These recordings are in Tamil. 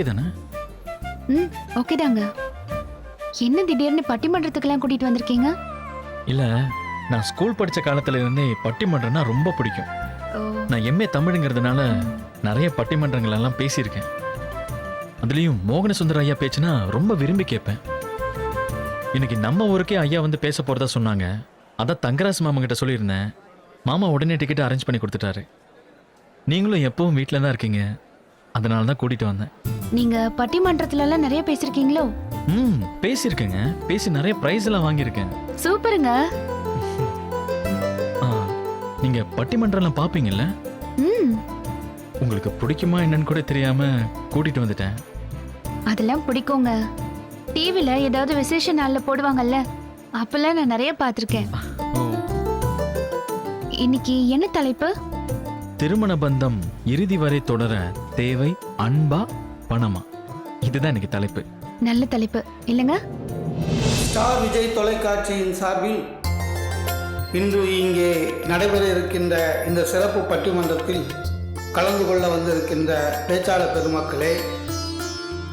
ஓகே தானே? ம் ஓகே தாங்க. என்ன திடீர்னு பட்டிமன்றத்துக்கெல்லாம் கூட்டிட்டு வந்திருக்கீங்க? இல்ல நான் ஸ்கூல் படிச்ச காலத்துல இருந்தே பட்டிமன்றம்னா ரொம்ப பிடிக்கும். நான் எம்ஏ தமிழுங்கிறதுனால நிறைய பட்டிமன்றங்கள் எல்லாம் பேசியிருக்கேன். அதுலயும் மோகன சுந்தர ஐயா பேச்சுனா ரொம்ப விரும்பி கேட்பேன். இன்னைக்கு நம்ம ஊருக்கே ஐயா வந்து பேச போறதா சொன்னாங்க. அதான் தங்கராசு மாமா கிட்ட சொல்லியிருந்தேன். மாமா உடனே டிக்கெட் அரேஞ்ச் பண்ணி கொடுத்துட்டாரு. நீங்களும் எப்பவும் வீட்டில் தான் இருக்கீங்க. அதனால தான் கூட்டிட்டு வந்தேன். நீங்க பட்டிமன்றத்துல எல்லாம் நிறைய பேசிருக்கீங்களோ? ம் பேசியிருக்கேங்க. பேசி நிறைய ப்ரைஸ் எல்லாம் வாங்கியிருக்கேன். சூப்பருங்க. ஆ, நீங்க பட்டிமன்றம்லாம் பார்ப்பீங்கல்ல? ம். உங்களுக்கு பிடிக்குமா என்னன்னு கூட தெரியாம கூட்டிட்டு வந்துட்டேன். அதெல்லாம் பிடிக்குங்க. டிவில ஏதாவது விசேஷ நாள்ல போடுவாங்கல்ல அப்பெல்லாம் நான் நிறைய பார்த்திருக்கேன். ஓ. இன்னைக்கு என்ன தலைப்பு? திருமண பந்தம் இறுதி வரை தொடர தேவை அன்பா பணமா? இதுதான் எனக்கு தலைப்பு. நல்ல தலைப்பு. இல்லைங்க? ஸ்டார் விஜய் தொலைக்காட்சியின் சார்பில் இன்று இங்கே நடைபெற இருக்கின்ற இந்த சிறப்பு பட்டிமன்றத்தில் கலந்து கொள்ள வந்திருக்கின்ற பேச்சாளர் பெருமக்களே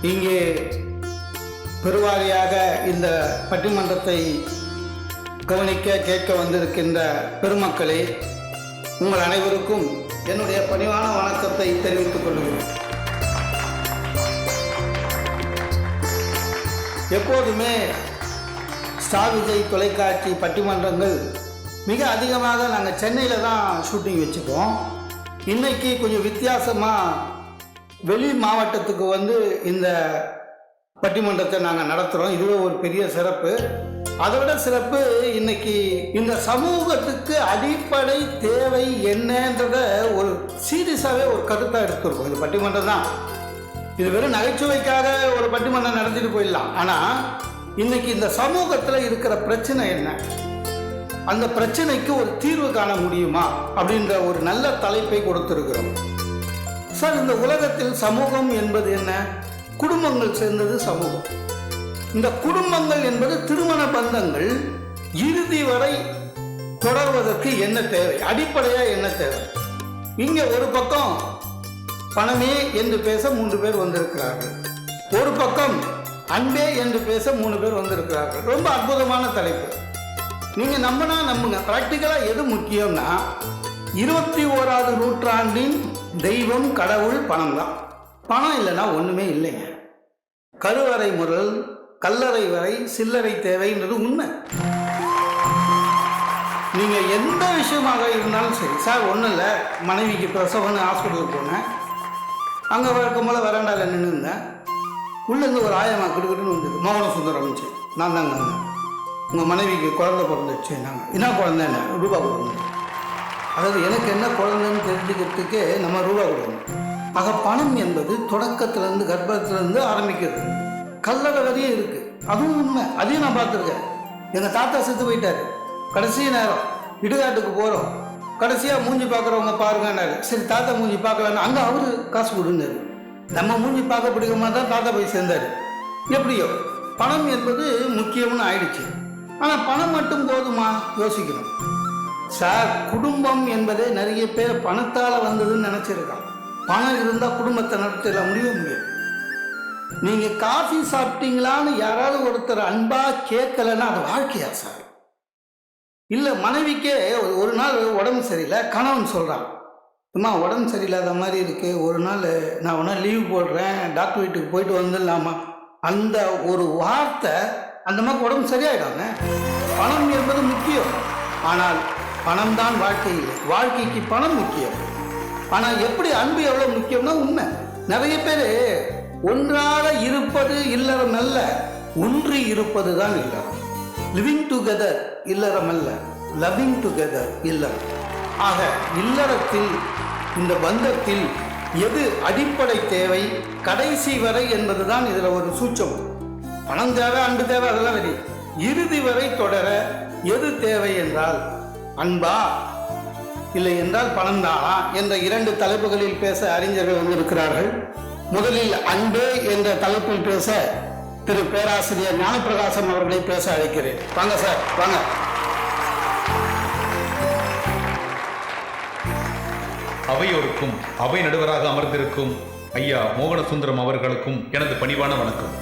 இங்கே பெருவாரியாக இந்த பட்டிமன்றத்தை கவனிக்க கேட்க வந்திருக்கின்ற பெருமக்களே உங்கள் அனைவருக்கும் என்னுடைய பணிவான வணக்கத்தை தெரிவித்துக் கொள்கிறேன். எப்போதுமே ஸ்டார் விஜய் தொலைக்காட்சி பட்டிமன்றங்கள் மிக அதிகமாக நாங்கள் சென்னையில் தான் ஷூட்டிங் வச்சுப்போம். இன்னைக்கு கொஞ்சம் வித்தியாசமாக வெளி மாவட்டத்துக்கு வந்து இந்த பட்டிமன்றத்தை நாங்கள் நடத்துகிறோம் இதுவே ஒரு பெரிய சிறப்பு. அதை விட சிறப்பு இன்னைக்கு இந்த சமூகத்துக்கு அடிப்படை தேவை என்னன்றத ஒரு சீரியஸாகவே ஒரு கருத்தாக எடுத்துருக்கோம். இந்த பட்டிமன்றம் தான். இது வெறும் நகைச்சுவைக்காக ஒரு பட்டிமன்றம் நடத்திட்டு போயிடலாம். ஆனால் இன்னைக்கு இந்த சமூகத்தில் இருக்கிற பிரச்சனை என்ன? அந்த பிரச்சனைக்கு ஒரு தீர்வு காண முடியுமா? அப்படின்ற ஒரு நல்ல தலைப்பை கொடுத்திருக்கிறோம். சார் இந்த உலகத்தில் சமூகம் என்பது என்ன? குடும்பங்கள் சேர்ந்தது சமூகம். இந்த குடும்பங்கள் என்பது திருமண பந்தங்கள் இறுதி வரை தொடர்வதற்கு என்ன தேவை? அடிப்படையா என்ன தேவை? இங்க ஒரு பக்கம் பணமே என்று பேச மூன்று பேர் வந்திருக்கிறார்கள். ஒரு பக்கம் அன்பே என்று பேச மூணு பேர் வந்திருக்கிறார்கள். ரொம்ப அற்புதமான தலைப்பு. நீங்க நம்பினா நம்புங்க. பிராக்டிக்கலா எது முக்கியம்னா இருபத்தி ஓராவது நூற்றாண்டின் தெய்வம் கடவுள் பணம் தான் பணம் இல்லைன்னா ஒண்ணுமே இல்லைங்க. கருவறை முதல் கல்லறை வரை சில்லறை தேவைன்றது உண்மை. நீங்கள் எந்த விஷயமாக இருந்தாலும் சரி சார் ஒன்றும் இல்லை. மனைவிக்கு பிரசவம்னு ஹாஸ்பிட்டலுக்கு போனேன். அங்கே வழக்கம் போல் வராண்டாவில் நின்று இருந்தேன். உள்ளேருந்து ஒரு ஆயமா கிட்டுக்கிட்டுன்னு வந்தது. மௌன சுந்தரம் நான் தாங்க வந்தேன். உங்கள் மனைவிக்கு குழந்த பிறந்துச்சு நாங்கள் என்ன குழந்த என்ன ரூபா கொடுக்கணும் அதாவது எனக்கு என்ன குழந்தைன்னு தெரிஞ்சுக்கிறதுக்கு நம்ம ரூபா கொடுக்கணும். ஆக பணம் என்பது தொடக்கத்திலேருந்து கர்ப்பத்திலேருந்து ஆரம்பிக்கிறது. கல்லறை வரையும் இருக்குது அதுவும் உண்மை. அதையும் நான் பார்த்துருக்கேன். எங்கள் தாத்தா செத்து போயிட்டாரு. கடைசி நேரம் இடுகாட்டுக்கு போகிறோம் கடைசியாக மூஞ்சி பார்க்குறவங்க பாருங்கன்னாரு. சரி தாத்தா மூஞ்சி பார்க்கலான்னு அங்கே அவரு காசு கொடுன்னாரு. நம்ம மூஞ்சி பார்க்க பிடிக்குமா தான் தாத்தா போய் சேர்ந்தாரு. எப்படியோ பணம் என்பது முக்கியம்னு ஆயிடுச்சு. ஆனால் பணம் மட்டும் போதுமா? யோசிக்கணும். சார் குடும்பம் என்பதே நிறைய பேர் பணத்தால் வந்ததுன்னு நினச்சிருக்கான். பணம் இருந்தால் குடும்பத்தை நடத்திட முடியும் முடியும் நீங்கள் காஃபி சாப்பிட்டீங்களான்னு யாராவது ஒருத்தர் அன்பாக கேட்கலன்னா அது வாழ்க்கையா சார்? இல்லை மனைவிக்கே ஒரு- ஒரு நாள் உடம்பு சரியில்லை கணவன் சொல்கிறான் அம்மா உடம்பு சரியில்லாத மாதிரி இருக்கு. ஒரு நாள் நான் ஒன்றா லீவ் போடுறேன். டாக்டர் வீட்டுக்கு போயிட்டு வந்துடலாமா? அந்த ஒரு வார்த்தை அந்த மாதிரி உடம்பு சரியாயிடாங்க பணம் என்பது முக்கியம். ஆனால் பணம் தான் வாழ்க்கை இல்லை வாழ்க்கைக்கு பணம் முக்கியம். ஆனால் எப்படி அன்பு எவ்வளோ முக்கியம்னா உண்மை. நிறைய பேர் ஒன்றாக இருப்பது இல்லறம் அல்ல ஒன்று இருப்பது தான் இல்லறம். லிவிங் டுகெதர் இல்லறம் அல்ல லவ்விங் டுகெதர் இல்லறம். ஆக இல்லறத்தில் இந்த பந்தத்தில் எது அடிப்படை தேவை? கடைசி வரை என்பதுதான் இதில் ஒரு சூச்சம். பணம் தேவை அன்பு தேவை அதெல்லாம் வரி இறுதி வரை தொடர எது தேவை என்றால் அன்பா? இல்லை என்றால் பணம் தானா என்ற இரண்டு தலைப்புகளில் பேச அறிஞர்கள் வந்திருக்கிறார்கள். முதலில் அன்பே என்ற தலைப்பில் பேச திரு பேராசிரியர் ஞானப்பிரகாசம் அவர்களை பேச அழைக்கிறேன். வாங்க சார் வாங்க. அவையோருக்கும் அவை நடுவராக அமர்ந்திருக்கும் ஐயா மோகன சுந்தரம் அவர்களுக்கும் எனது பணிவான வணக்கம்.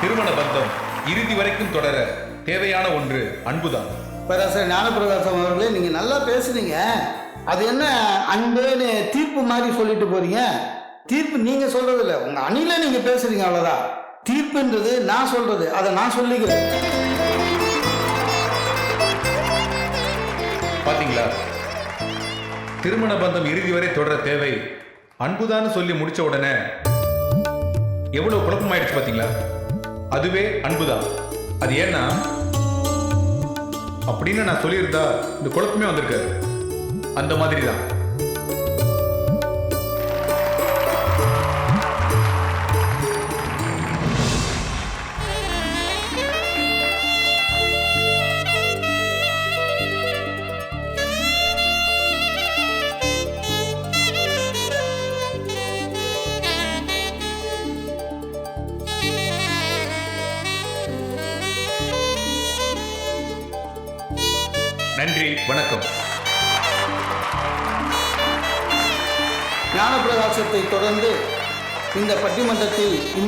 திருமண பந்தம் இறுதி வரைக்கும் தொடர தேவையான ஒன்று அன்புதான். பேராசிரியர் ஞானப்பிரகாசம் அவர்களே நீங்கள் நல்லா பேசுனீங்க. அது என்ன அன்புன்னு தீர்ப்பு மாதிரி சொல்லிட்டு போறீங்க? தீர்ப்பு நீங்கள் சொல்றது இல்லை உங்கள் அணில நீங்க பேசுறீங்க அவ்வளோதான் தீர்ப்புன்றது நான் சொல்றது. அதை நான் சொல்லிக்கிறேன். பாத்தீங்களா? திருமண பந்தம் இறுதி வரை தொடர தேவை. அன்புதான்னு சொல்லி முடிச்ச உடனே எவ்வளவு குழப்பமாயிடுச்சு பாத்தீங்களா? அதுவே அன்புதான். அது ஏன்னா அப்படின்னு நான் சொல்லியிருந்தா இந்த குழப்பமே வந்திருக்காரு அந்த மாதிரி தான்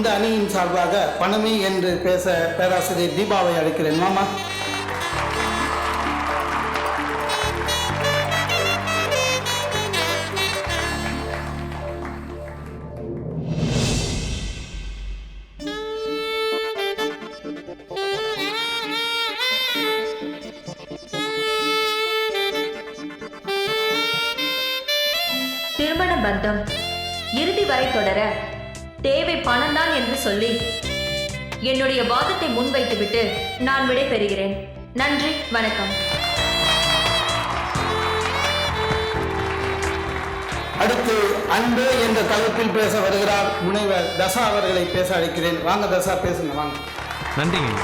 இந்த அணியின் சார்பாக பணமே என்று பேச பேராசிரியர் தீபாவை அழைக்கிறேன். மாமா என்று சொல்லி என்னுடைய வாதத்தை முன்வைத்துவிட்டு நான் விடைபெறுகிறேன். நன்றி வணக்கம். அடுத்து அன்பு என்ற தலைப்பில் பேச வருகிறார் முனைவர் தசா அவர்களை பேச அழைக்கிறேன். வாங்க தசா பேசுங்க வாங்க. நன்றிங்க.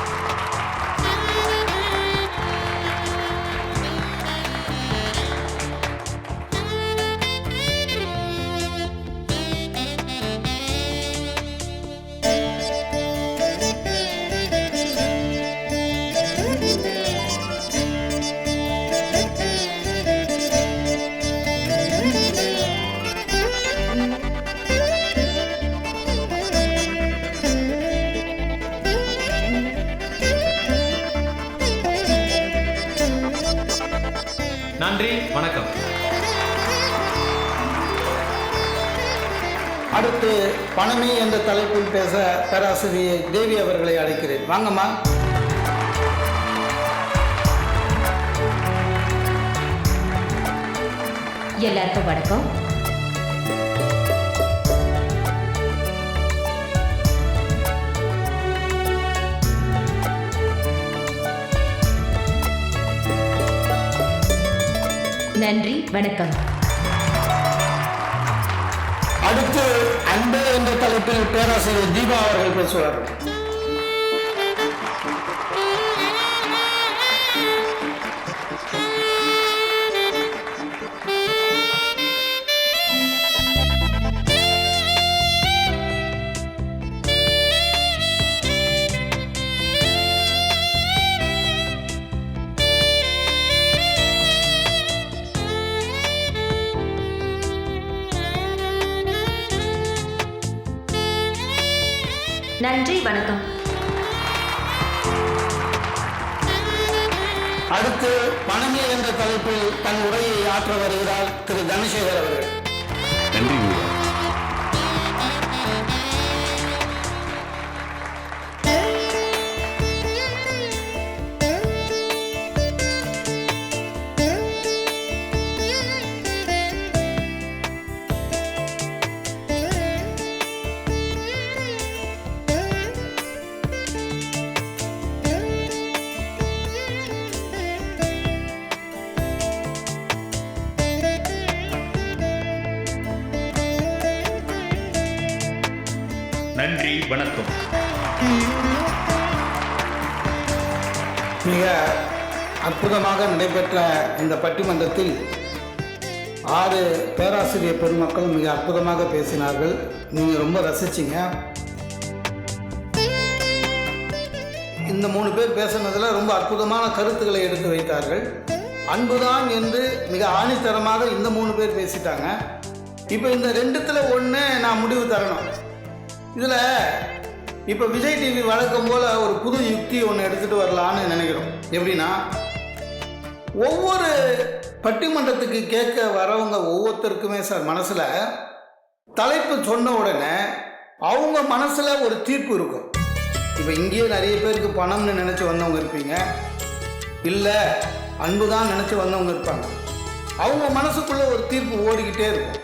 அடுத்து பணமே என்ற தலைப்பில் பேச பேராசிரியை தேவி அவர்களை அழைக்கிறேன். வாங்கம்மா. எல்லாருக்கும் வணக்கம். நன்றி வணக்கம். அன்பு என்ற தலைப்பில் பேராசிரியர் தீபா அவர்கள் பேசுவார்கள். அற்புதமாக நடைபெற்ற இந்த பட்டிமன்றத்தில் ஆறு பேராசிரியர் பெருமக்கள் மிக அற்புதமாக பேசினார்கள். நீங்கள் ரொம்ப ரசிச்சிங்க. இந்த மூணு பேர் பேசுனதில் ரொம்ப அற்புதமான கருத்துக்களை எடுத்து வைத்தார்கள். அன்புதான் என்று மிக ஆணித்தரமாக இந்த மூணு பேர் பேசிட்டாங்க. இப்போ இந்த ரெண்டுத்துல ஒன்று நான் முடிவு தரணும். இதில் இப்போ விஜய் டிவி வழக்கம் போல் ஒரு புது யுக்தி ஒன்று எடுத்துகிட்டு வரலான்னு நினைக்கிறோம். எப்படின்னா ஒவ்வொரு பட்டிமன்றத்துக்கு கேட்க வரவங்க ஒவ்வொருத்தருக்குமே சார் மனசில் தலைப்பு சொன்ன உடனே அவங்க மனசில் ஒரு தீர்ப்பு இருக்கும். இப்போ இங்கேயே நிறைய பேருக்கு பணம்னு நினச்சி வந்தவங்க இருப்பீங்க. இல்லை அன்பு தான் நினச்சி வந்தவங்க இருப்பாங்க. அவங்க மனசுக்குள்ளே ஒரு தீர்ப்பு ஓடிக்கிட்டே இருக்கும்.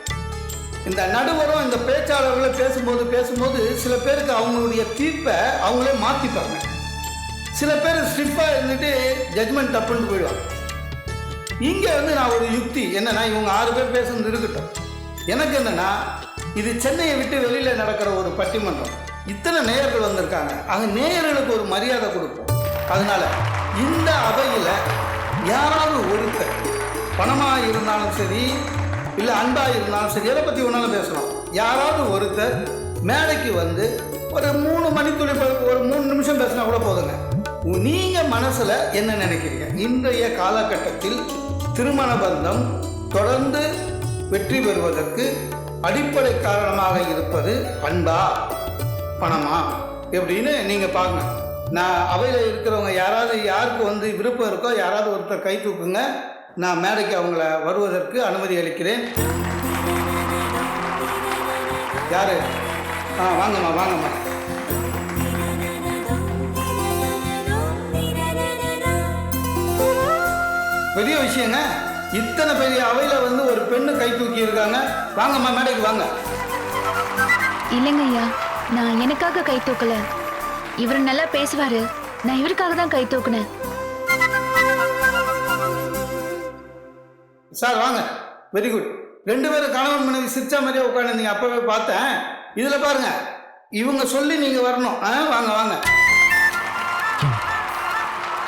இந்த நடுவரும் இந்த பேச்சாளர்களை பேசும்போது பேசும்போது சில பேருக்கு அவங்களுடைய தீர்ப்பை அவங்களே மாற்றிப்பாங்க சில பேர் ஸ்ட்ரிப்பாக இருந்துட்டு ஜட்மெண்ட் தப்புன்னு போயிடுவாங்க. இங்கே வந்து நான் ஒரு யுக்தி என்னன்னா இவங்க ஆறு பேர் பேசுறது இருக்கட்டும். எனக்கு என்னன்னா இது சென்னையை விட்டு வெளியில் நடக்கிற ஒரு பட்டிமன்றம். இத்தனை நேயர்கள் வந்திருக்காங்க. அங்கே நேயர்களுக்கு ஒரு மரியாதை கொடுப்போம். அதனால இந்த அவையில் யாராவது ஒருத்தர் பணமாக இருந்தாலும் சரி இல்லை அன்பாக இருந்தாலும் சரி எதை பற்றி ஒன்றாலும் பேசலாம். யாராவது ஒருத்தர் மேடைக்கு வந்து ஒரு மூணு மணித்துளி ஒரு மூணு நிமிஷம் பேசினா கூட போதுங்க. நீங்கள் மனசில் என்ன நினைக்கிறீங்க? இன்றைய காலகட்டத்தில் திருமண பந்தம் தொடர்ந்து வெற்றி பெறுவதற்கு அடிப்படை காரணமாக இருப்பது அன்பா பணமா? எப்படின்னு நீங்கள் பாருங்க. நான் அவையில் இருக்கிறவங்க யாராவது யாருக்கு வந்து விருப்பம் இருக்கோ யாராவது ஒருத்தர் கை தூக்குங்க. நான் மேடைக்கு அவங்கள வருவதற்கு அனுமதி அளிக்கிறேன். யாரு? ஆ வாங்கம்மா வாங்கம்மா. பெரிய விஷயங்க இத்தனை பெரிய அவையில் வந்து ஒரு பெண்ணு கை தூக்கி இருக்காங்க. வாங்கம்மா மேடைக்கு வாங்க. இல்லைங்க ஐயா நான் எனக்காக கை தூக்கல. இவர் நல்லா பேசுவாரு. நான் இவருக்காக தான் கை தூக்குனேன். சார் வாங்க. வெரி குட் ரெண்டு பேரும் கணவன் மனைவி சிரிச்சா மாதிரியே உட்காந்துருந்தீங்க அப்பவே பார்த்தேன் இதில் பாருங்க. இவங்க சொல்லி நீங்கள் வரணும். ஆ வாங்க வாங்க.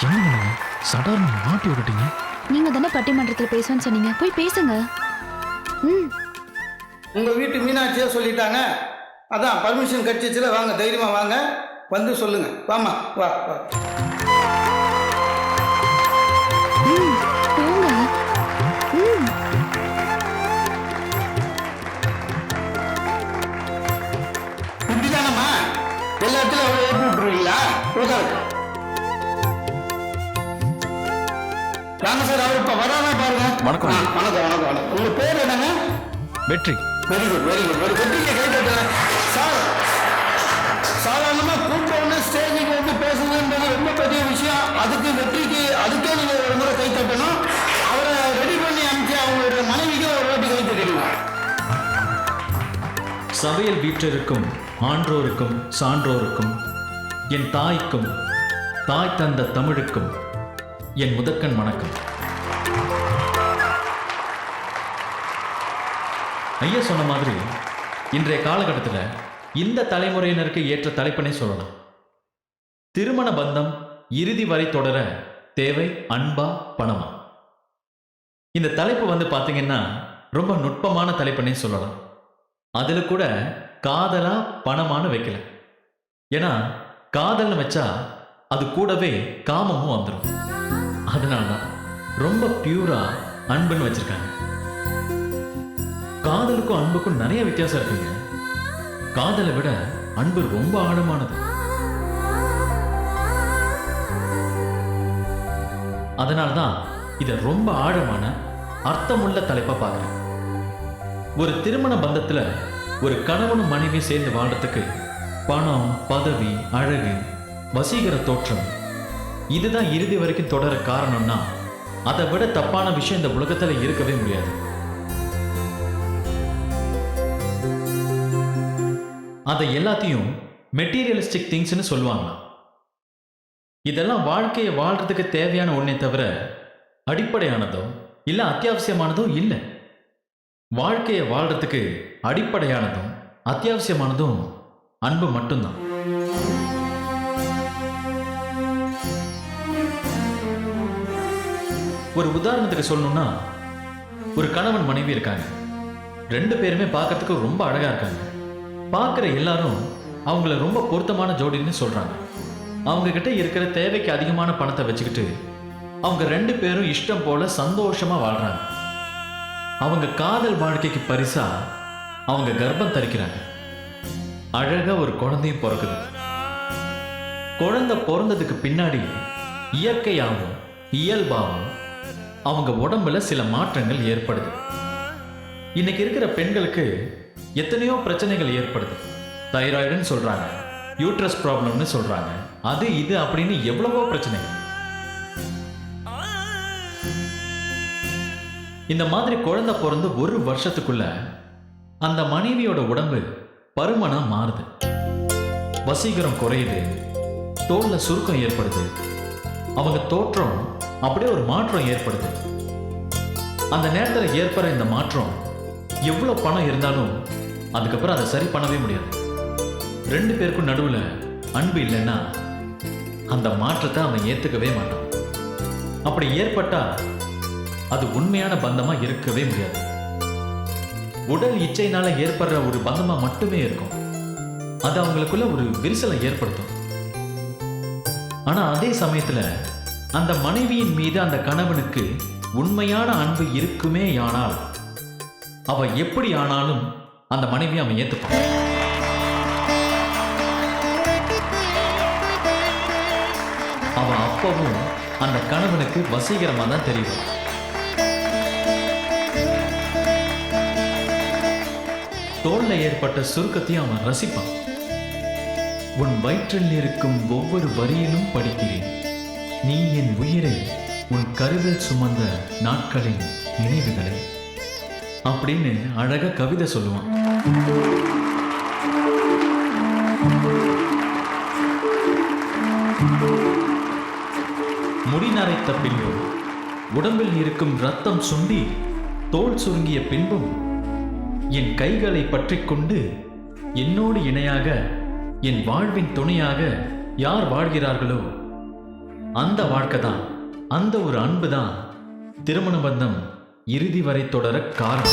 என்ன சடார்னு மாட்டி விட்டுட்டீங்க? நீங்க தானே பட்டிமன்றத்துல பேசுவேன்னு சொன்னீங்க. போய் பேசுங்க. ம். உங்கள் வீட்டு மீனாட்சியே சொல்லிட்டாங்க. அதான் பர்மிஷன் கட்சிச்சில வாங்க தைரியமாக வாங்க. வந்து சொல்லுங்க. வாமா வா வா. வரானா பாருங்க. வணக்கம். ஆ, வணக்கம் வணக்கம் வணக்கம். உங்கள் பேர் என்னங்க? Vetri. Very good very good. ஒரு வெற்றிக்கு கை தட்டுறேன் சார் சாதாரணமாக கூப்பிட்ட உடனே ஸ்டேஜுக்கு வந்து பேசுறதுன்றது ரொம்ப பெரிய விஷயம். அதுக்கு வெற்றிக்கு அதுக்கே நீங்கள் ஒரு முறை கை தட்டணும். அவரை ரெடி பண்ணி அனுப்பிச்சு அவங்களுடைய மனைவிக்கு ஒரு வாட்டி கை தட்டிடுங்க. சபையில் வீற்றிருக்கும் ஆன்றோருக்கும் சான்றோருக்கும் என் தாய்க்கும் தாய் தந்த தமிழுக்கும் என் முதற்கண் வணக்கம். ஐயா சொன்ன மாதிரி இன்றைய காலகட்டத்தில் இந்த தலைமுறையினருக்கு ஏற்ற தலைப்பினை சொல்லலாம் திருமண பந்தம் இறுதி வரை தொடர தேவை அன்பா பணமா? இந்த தலைப்பு வந்து பார்த்தீங்கன்னா ரொம்ப நுட்பமான தலைப்பினை சொல்லலாம். அதில் கூட காதலா பணமான்னு வைக்கல. ஏன்னா காதல்னு வச்சா அது கூடவே காமமும் வந்துடும் அதனால தான் ரொம்ப பியூரா அன்புன்னு வச்சிருக்காங்க. காதலுக்கும் அன்புக்கும் நிறைய வித்தியாசம் இருக்குங்க. காதலை விட அன்பு ரொம்ப ஆழமானது. அதனால்தான் இதை ரொம்ப ஆழமான அர்த்தமுள்ள தலைப்பா பார்க்குறேன். ஒரு திருமண பந்தத்துல ஒரு கணவனும் மனைவி சேர்ந்து வாழ்றதுக்கு பணம் பதவி அழகு வசீகர தோற்றம் இதுதான் இறுதி வரைக்கும் தொடர காரணம்னா அதை விட தப்பான விஷயம் இந்த உலகத்துல இருக்கவே முடியாது. அதை எல்லாத்தையும் மெட்டீரியலிஸ்டிக் திங்ஸ்னு சொல்லுவாங்களாம் இதெல்லாம் வாழ்க்கையை வாழ்றதுக்கு தேவையான ஒண்ணே தவிர அடிப்படையானதோ இல்லை அத்தியாவசியமானதோ இல்லை. வாழ்க்கையை வாழ்றதுக்கு அடிப்படையானதும் அத்தியாவசியமானதும் அன்பு மட்டும்தான். ஒரு உதாரணத்துக்கு சொல்லணும்னா ஒரு கணவன் மனைவி இருக்காங்க. ரெண்டு பேருமே பார்க்கறதுக்கு ரொம்ப அழகா இருக்காங்க. பார்க்குற எல்லாரும் அவங்கள ரொம்ப பொருத்தமான ஜோடின்னு சொல்றாங்க. அவங்க கிட்ட இருக்கிற தேவைக்கு அதிகமான பணத்தை வச்சுக்கிட்டு அவங்க ரெண்டு பேரும் இஷ்டம் போல சந்தோஷமா வாழ்றாங்க. அவங்க காதல் வாழ்க்கைக்கு பரிசா அவங்க கர்ப்பம் தரிக்கிறாங்க. அழகா ஒரு குழந்தையும் பிறக்குது. குழந்தை பிறந்ததுக்கு பின்னாடி இயற்கையாகவும் இயல்பாகவும் அவங்க உடம்புல சில மாற்றங்கள் ஏற்படுது. இன்னைக்கு இருக்கிற பெண்களுக்கு எத்தனையோ பிரச்சனைகள் ஏற்படுது. தைராய்டுன்னு சொல்றாங்க. யூட்ரஸ் ப்ராப்ளம்னு சொல்றாங்க. அது இது அப்படின்னு எவ்வளவோ பிரச்சனைகள். இந்த மாதிரி குழந்தை பிறந்து ஒரு வருஷத்துக்குள்ள அந்த மனைவியோட உடம்பு பருமனா மாறுது. வசீகரம் குறையுது. தோல்ல சுருக்கம் ஏற்படுது. அவங்க தோற்றம் அப்படியே ஒரு மாற்றம் ஏற்படுது. அந்த நேரத்தில் ஏற்படுற இந்த மாற்றம் எவ்வளோ பணம் இருந்தாலும் அதுக்கப்புறம் அதை சரி பண்ணவே முடியாது. ரெண்டு பேருக்கும் நடுவில் அன்பு இல்லைன்னா அந்த மாற்றத்தை அவன் ஏற்றுக்கவே மாட்டான். அப்படி ஏற்பட்டா அது உண்மையான பந்தமா இருக்கவே முடியாது. உடல் இச்சையினால ஏற்படுற ஒரு பந்தமா மட்டுமே இருக்கும். அது அவங்களுக்குள்ள ஒரு விரிசலை ஏற்படுத்தும். ஆனா அதே சமயத்துல அந்த மனைவியின் மீது அந்த கணவனுக்கு உண்மையான அன்பு இருக்குமே ஆனால் அவ எப்படி ஆனாலும் அந்த மனைவி அவன் ஏத்துப்பான். அவன் அப்பவும் அந்த கணவனுக்கு வசீகரமா தான் தெரியும். தோல்ல ஏற்பட்ட சுருக்கத்தையும் அவன் ரசிப்பான். உன் வயிற்றில் இருக்கும் ஒவ்வொரு வரியிலும் படிக்கிறேன். நீ என் உயிரை உன் கருவில் சுமந்த நாட்களின் நினைவுகளை. அப்படின்னு அழக கவிதை சொல்லுவான். முடி நரைத்த பின்பும் உடம்பில் இருக்கும் ரத்தம் சுண்டி தோல் சுருங்கிய பின்பும் என் கைகளை பற்றிக்கொண்டு என்னோடு இணையாக என் வாழ்வின் துணையாக யார் வாழ்கிறார்களோ அந்த வாழ்க்கை தான் அந்த ஒரு அன்பு தான். திருமண பந்தம் இறுதி வரை தொடர காரணம்.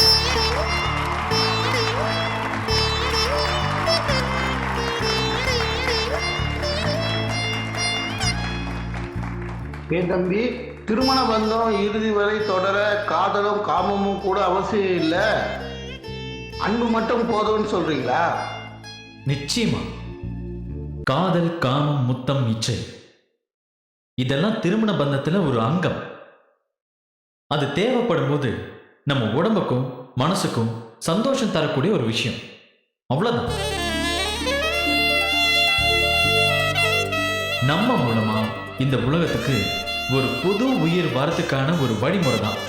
என் தம்பி? திருமண பந்தம் இறுதி வரை தொடர காதலும் காமமும் கூட அவசியம் இல்லை. அன்பு மட்டும் போதும்னு சொல்றீங்களா? நிச்சயமா. காதல் காமம் முத்தம் இச்சை. இதெல்லாம் திருமண பந்தத்துல ஒரு அங்கம். அது தேவைப்படும் போது நம்ம உடம்புக்கும் மனசுக்கும் சந்தோஷம் தரக்கூடிய ஒரு விஷயம். அவ்வளவுதான். நம்ம மூலமா இந்த உலகத்துக்கு ஒரு புது உயிர் வரத்துக்கான ஒரு வழிமுறை தான்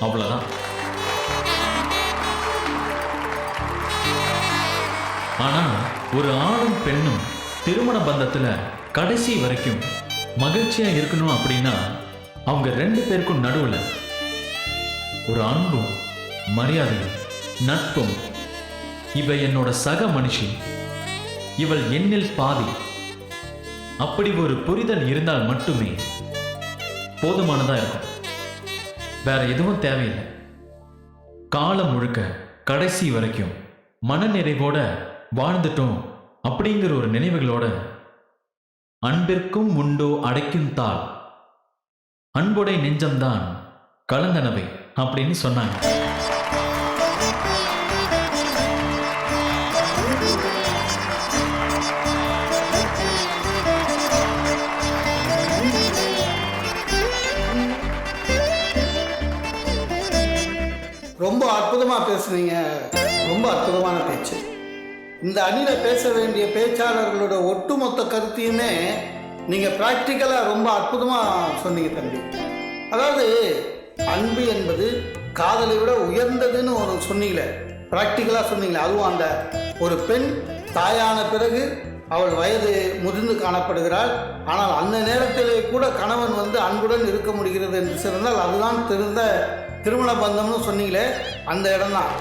அவ்வளவுதான். ஆனா ஒரு ஆணும் பெண்ணும் திருமண பந்தத்துல கடைசி வரைக்கும் மகிழ்ச்சியா இருக்கணும் அப்படின்னா அவங்க ரெண்டு பேருக்கும் நடுவுல ஒரு அன்பும் மரியாதையும் நட்பும். இவ என்னோட சக மனுஷி இவள் என்னில் பாதி. அப்படி ஒரு புரிதல் இருந்தால் மட்டுமே போதுமானதா இருக்கும். வேற எதுவும் தேவையில்லை. காலம் முழுக்க கடைசி வரைக்கும் மனநிறைவோட வாழ்ந்துட்டோம் அப்படிங்கிற ஒரு நினைவுகளோட அன்பிற்கும் உண்டோ அடைக்கும் தாள். அன்புடை நெஞ்சம்தான் கலந்தனவை. அப்படின்னு சொன்னாங்க. ரொம்ப அற்புதமாக பேசுனீங்க. ரொம்ப அற்புதமான பேச்சு. இந்த அணியில் பேச வேண்டிய பேச்சாளர்களோட ஒட்டுமொத்த கருத்தையுமே நீங்கள் ப்ராக்டிக்கலாக ரொம்ப அற்புதமாக சொன்னீங்க தம்பி. அதாவது அன்பு என்பது காதலை விட உயர்ந்ததுன்னு ஒரு சொன்னீங்களே ப்ராக்டிக்கலாக சொன்னீங்களே அதுவும் அந்த ஒரு பெண் தாயான பிறகு அவள் வயது முதிர்ந்து காணப்படுகிறாள். ஆனால் அந்த நேரத்திலே கூட கணவன் வந்து அன்புடன் இருக்க முடிகிறது என்று சொன்னால் அதுதான் திருந்த திருமண பந்தம்னு சொன்னீங்களே அந்த இடம்தான்.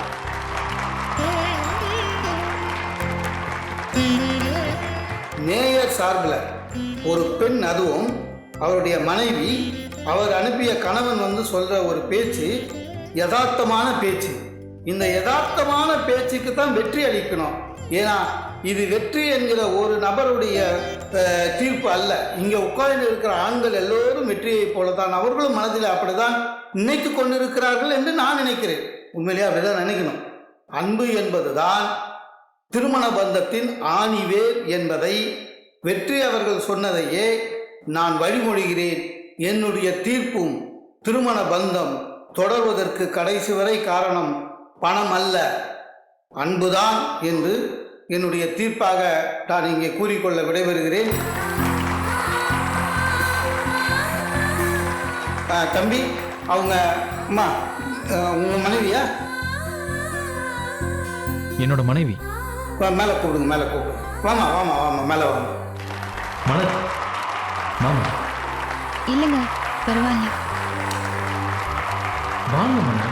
நேயர் சார்பில் ஒரு பெண் அதுவும் அவருடைய மனைவி அவர் அனுப்பிய கணவன் வந்து சொல்ற ஒரு பேச்சு யதார்த்தமான பேச்சு. இந்த யதார்த்தமான பேச்சுக்கு தான் வெற்றி அளிக்கணும். ஏன்னா இது வெற்றி என்கிற ஒரு நபருடைய தீர்ப்பு அல்ல. இங்கே உட்கார்ந்து இருக்கிற ஆண்கள் எல்லோரும் வெற்றியைப் போல தான் அவர்களும் மனதில் அப்படிதான் நினைத்து கொண்டிருக்கிறார்கள் என்று நான் நினைக்கிறேன். உண்மையிலேயே அப்படிதான் நினைக்கணும். அன்பு என்பதுதான் திருமண பந்தத்தின் ஆணிவேர் என்பதை வெற்றி அவர்கள் சொன்னதையே நான் வழிமொழிகிறேன். என்னுடைய தீர்ப்பும் திருமண பந்தம் தொடர்வதற்கு கடைசி வரை காரணம் பணம் அல்ல. அன்புதான் என்று என்னுடைய தீர்ப்பாக நான் இங்கே கூறிக்கொள்ள விடைபெறுகிறேன். தம்பி அவங்க அம்மா உங்கள் மனைவியா? என்னோட மனைவி. மேலே கூப்பிடுங்க மேலே கூப்பிடுங்க. வாமா வாமா வாமா மேலே வாங்க மலர் மாமா. இல்லைங்க பரவாயில்ல. வாங்க மன்னா.